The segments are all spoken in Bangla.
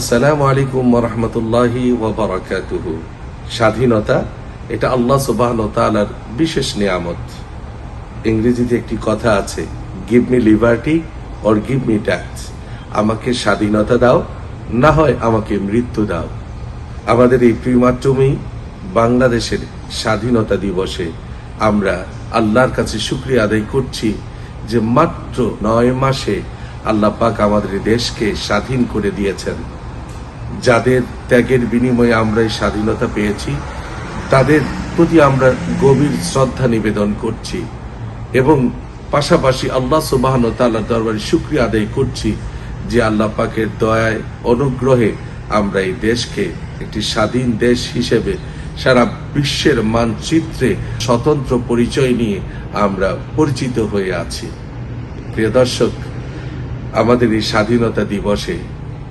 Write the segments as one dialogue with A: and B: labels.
A: আসসালামু আলাইকুম রহমতুল্লাহি ওবরাকাতুহু স্বাধীনতা, এটা আল্লাহ সুবাহ তালার বিশেষ নিয়ামত। ইংরেজিতে একটি কথা আছে give me liberty or give me tax আমাকে স্বাধীনতা দাও, না হয় আমাকে মৃত্যু দাও। আমাদের এই প্রিমাট্রমি বাংলাদেশের স্বাধীনতা দিবসে আমরা আল্লাহর কাছে শুক্রিয়া আদায় করছি যে মাত্র নয় মাসে আল্লাহ পাক আমাদের দেশকে স্বাধীন করে দিয়েছেন। যাদের ত্যাগের বিনিময়ে আমরা এই স্বাধীনতা পেয়েছি, তাদের প্রতি আমরা গভীর শ্রদ্ধা নিবেদন করছি এবং পাশাপাশি আল্লাহ সুবাহন তাল্লাহ দরবারে শুক্রিয়া আদায় করছি যে আল্লাহ পাকের দয়ায়, অনুগ্রহে আমরা এই দেশকে একটি স্বাধীন দেশ হিসেবে সারা বিশ্বের মানচিত্রে স্বতন্ত্র পরিচয় নিয়ে আমরা পরিচিত হয়ে আছি। প্রিয় দর্শক, আমাদের এই স্বাধীনতা দিবসে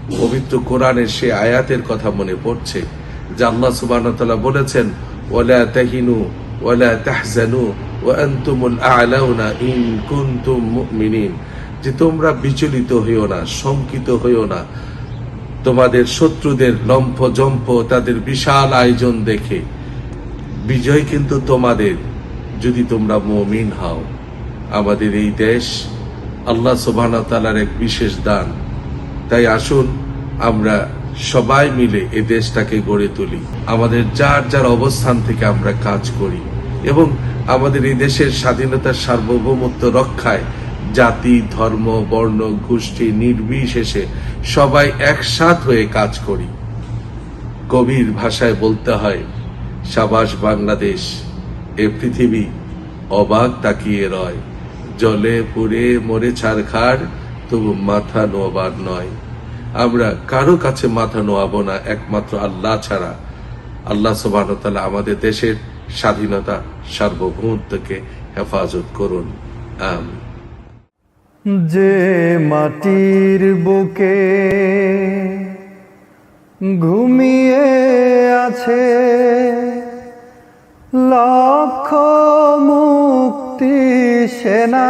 A: পবিত্র কোরআনের সে আয়াতের কথা মনে পড়ছে, যে আল্লাহ সুবহানাহু বলেছেন, ওয়ালা তাহিনু ওয়ালা তাহজানু যে তোমরা বিচলিত হইও না, শঙ্কিত হইও না। তোমাদের শত্রুদের লম্ফ জম্প তাদের বিশাল আয়োজন দেখে। বিজয় কিন্তু তোমাদের, যদি তোমরা মমিন হও। আমাদের এই দেশ আল্লাহ সুবহান তালার এক বিশেষ দান। তাই আসুন, আমরা সবাই মিলে এ দেশটাকে গড়ে তুলি। আমাদের যার যার অবস্থান থেকে আমরা কাজ করি এবং আমাদের এই দেশের স্বাধীনতার সার্বভৌমত্ব রক্ষায় জাতি, ধর্ম, বর্ণ, গোষ্ঠী, নির্বিশেষে সবাই একসাথ হয়ে কাজ করি। কবির ভাষায় বলতে হয়, সাবাস বাংলাদেশ, এ পৃথিবী অবাক তাকিয়ে রয়। জলে পুড়ে মরে ছাড়খাড় তবু মাথা নোয়াবার নয়। আমরা কারও কাছে মাথা নোয়াবো না, একমাত্র আল্লাহ ছাড়া। আল্লাহ সুবাহ আমাদের দেশের স্বাধীনতা সার্বভৌমত্বকে হেফাজত করুন।
B: যে মাটির বুকে ঘুমিয়ে আছে লক্ষ মুক্তি সেনা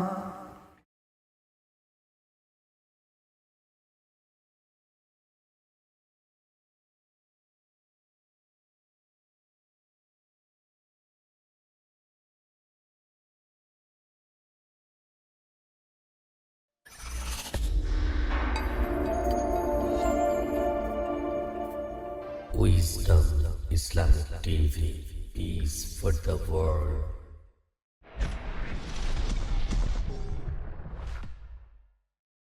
C: Wisdom Islamic TV. Peace for the world.